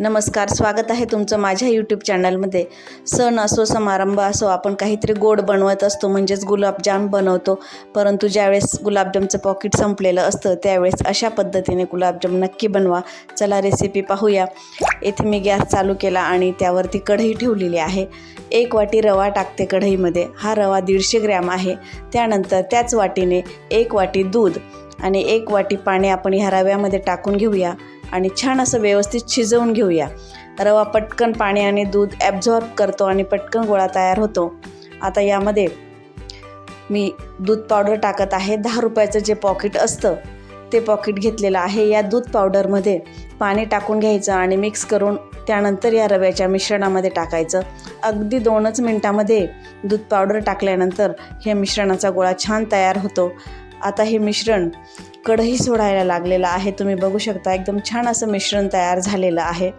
नमस्कार स्वागत आहे तुमचं माझ्या यूट्यूब चॅनलमध्ये सण असो समारंभ असो आपण काहीतरी गोड बनवत असतो म्हणजेच गुलाबजाम बनवतो. परंतु ज्यावेळेस गुलाबजामचं पॉकेट संपलेलं असतं त्यावेळेस अशा पद्धतीने गुलाबजाम नक्की बनवा. चला रेसिपी पाहूया. येथे मी गॅस चालू केला आणि त्यावरती कढई ठेवलेली आहे. एक वाटी रवा टाकते कढईमध्ये. हा रवा दीडशे ग्रॅम आहे. त्यानंतर त्याच वाटीने एक वाटी दूध आणि एक वाटी पाणी आपण ह्या रव्यामध्ये टाकून घेऊया. आणि छान असं व्यवस्थित शिजवून घेऊया. रवा पटकन पाणी आणि दूध ॲब्झॉर्ब करतो आणि पटकन गोळा तयार होतो. आता यामध्ये मी दूध पावडर टाकत आहे. दहा रुपयाचं जे पॉकेट असतं ते पॉकेट घेतलेलं आहे. या दूध पावडरमध्ये पाणी टाकून घ्यायचं आणि मिक्स करून त्यानंतर या रव्याच्या मिश्रणामध्ये टाकायचं. अगदी दोनच मिनटामध्ये दूध पावडर टाकल्यानंतर हे मिश्रणाचा गोळा छान तयार होतो. आता हे मिश्रण कढई सोडायला लागलेला आहे. तुम्ही बघू शकता एकदम छान असं मिश्रण तयार झालेलं आहे.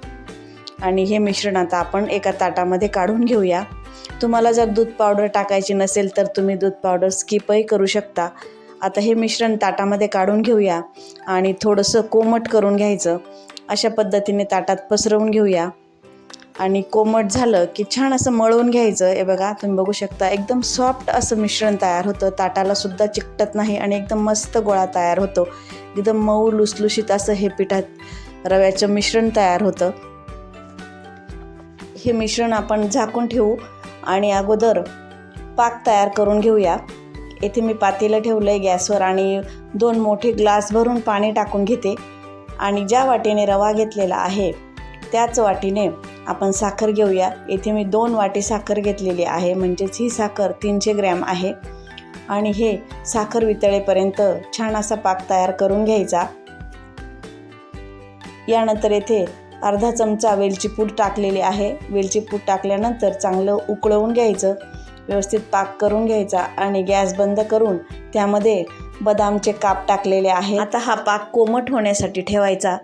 आणि हे मिश्रण आता आपण एका ताटामध्ये काढून घेऊया. तुम्हाला जर दूध पावडर टाकायची नसेल तर तुम्ही दूध पावडर स्किपही करू शकता. आता हे मिश्रण ताटामध्ये काढून घेऊया आणि थोडंसं कोमट करून घ्यायचं. अशा पद्धतीने ताटात पसरवून घेऊया. आणि कोमट झालं की छान असं मळवून घ्यायचं. हे बघा तुम्ही बघू शकता एकदम सॉफ्ट असं मिश्रण तयार होतं. ताटाला सुद्धा चिकटत नाही आणि एकदम मस्त गोळा तयार होतो. एकदम मऊ लुसलुशीत असं हे पिठात रव्याचं मिश्रण तयार होतं. हे मिश्रण आपण झाकून ठेवू आणि अगोदर पाक तयार करून घेऊया. येथे मी पातेलं ठेवलं आहे गॅसवर आणि दोन मोठे ग्लास भरून पाणी टाकून घेते. आणि ज्या वाटीने रवा घेतलेला आहे त्याच वाटीने आपण साखर घेऊया. येथे मी दोन वाटी साखर घेतलेली आहे. म्हणजेच ही साखर तीनशे ग्रॅम आहे. आणि हे साखर वितळेपर्यंत छान असा पाक तयार करून घ्यायचा. यानंतर येथे अर्धा चमचा वेलची पूड टाकलेली आहे. वेलची पूड टाकल्यानंतर चांगलं उकळवून घ्यायचं. व्यवस्थित पाक करून घ्यायचा आणि गॅस बंद करून त्यामध्ये बदामचे काप टाकलेले आहे आता हा पाक कोमट होण्यासाठी ठेवायचा.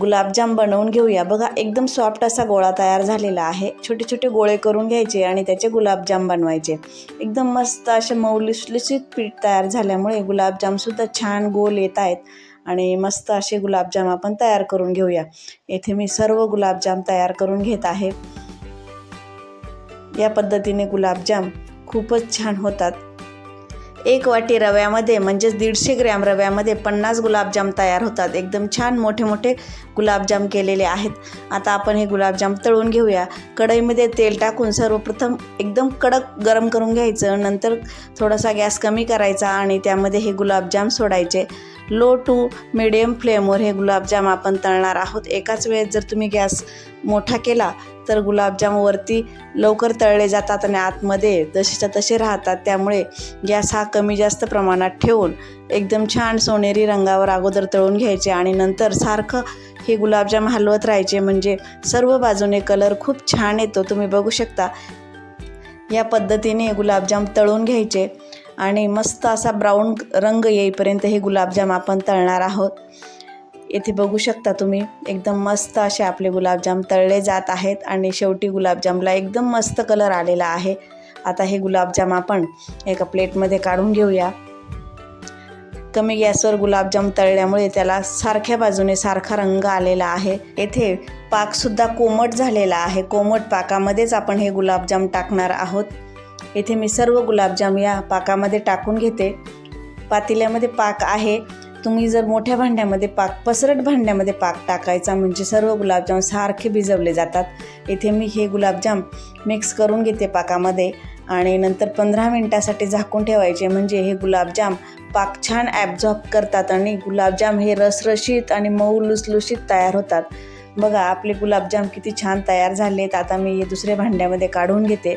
गुलाबजाम बनवून घेऊया. बघा एकदम सॉफ्ट असा गोळा तयार झालेला आहे. छोटे छोटे गोळे करून घ्यायचे आणि त्याचे गुलाबजाम बनवायचे. एकदम मस्त असे मौलिसलिसित पीठ तयार झाल्यामुळे गुलाबजामसुद्धा छान गोल येत आहेत. आणि मस्त असे गुलाबजाम आपण तयार करून घेऊया. येथे मी सर्व गुलाबजाम तयार करून घेत आहे. या पद्धतीने गुलाबजाम खूपच छान होतात. एक वाटी रव्यामध्ये म्हणजेच दीडशे ग्रॅम रव्यामध्ये पन्नास गुलाबजाम तयार होतात. एकदम छान मोठे मोठे गुलाबजाम केलेले आहेत. आता आपण हे गुलाबजाम तळून घेऊया. कढईमध्ये तेल टाकून सर्वप्रथम एकदम कडक गरम करून घ्यायचं. नंतर थोडासा गॅस कमी करायचा आणि त्यामध्ये हे गुलाबजाम सोडायचे. लो टू मिडियम फ्लेमवर हे गुलाबजाम आपण तळणार आहोत. एकाच वेळेस जर तुम्ही गॅस मोठा केला तर गुलाबजाम वरती लवकर तळले जातात आणि आतमध्ये जसेच्या तसे राहतात. त्यामुळे गॅस हा कमी जास्त प्रमाणात ठेवून एकदम छान सोनेरी रंगावर अगोदर तळून घ्यायचे आणि नंतर सारखं हे गुलाबजाम हलवत राहायचे. म्हणजे सर्व बाजूने कलर खूप छान येतो. तुम्ही बघू शकता. या पद्धतीने गुलाबजाम तळून घ्यायचे. आणि मस्त असा ब्राऊन रंग येईपर्यंत हे गुलाबजाम आपण तळणार आहोत. येथे बघू शकता तुम्ही एकदम मस्त असे आपले गुलाबजाम तळले जात आहेत आणि शेवटी गुलाबजामला एकदम मस्त कलर आलेला आहे. आता हे गुलाबजाम आपण एका प्लेटमध्ये काढून घेऊया. कमी गॅसवर गुलाबजाम तळल्यामुळे त्याला सारख्या बाजूने सारखा रंग आलेला आहे. येथे पाकसुद्धा कोमट झालेला आहे. कोमट पाकामध्येच आपण हे गुलाबजाम टाकणार आहोत. इथे मी सर्व गुलाबजाम या पाकामध्ये टाकून घेते. पातेल्यामध्ये पाक आहे. तुम्ही जर मोठ्या भांड्यामध्ये पाक पसरट भांड्यामध्ये पाक टाकायचा म्हणजे सर्व गुलाबजाम सारखे भिजवले जातात. इथे मी हे गुलाबजाम मिक्स करून घेते पाकामध्ये आणि नंतर पंधरा मिनटासाठी झाकून ठेवायचे म्हणजे हे गुलाबजाम पाक छान ॲब्झॉर्ब करतात आणि गुलाबजाम हे रसरशीत आणि मऊ लुसलुशीत तयार होतात. बघा आपले गुलाबजाम किती छान तयार झाले आहेत आता मी हे दुसऱ्या भांड्यामध्ये काढून घेते.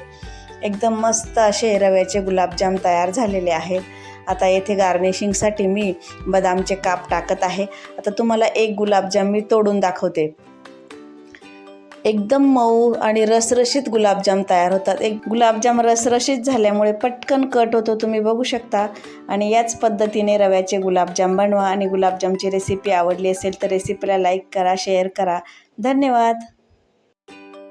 एकदम मस्त असे रव्याचे गुलाबजाम तयार झालेले आहेत. आता येथे गार्निशिंगसाठी मी बदामचे काप टाकत आहे. आता तुम्हाला एक गुलाबजाम मी तोडून दाखवते. एकदम मऊ आणि रसरशीत गुलाबजाम तयार होतात. एक गुलाबजाम रसरशीत झाल्यामुळे पटकन कट होतो तुम्ही बघू शकता. आणि याच पद्धतीने रव्याचे गुलाबजाम बनवा. आणि गुलाबजामची रेसिपी आवडली असेल तर रेसिपीला लाईक करा शेअर करा. धन्यवाद!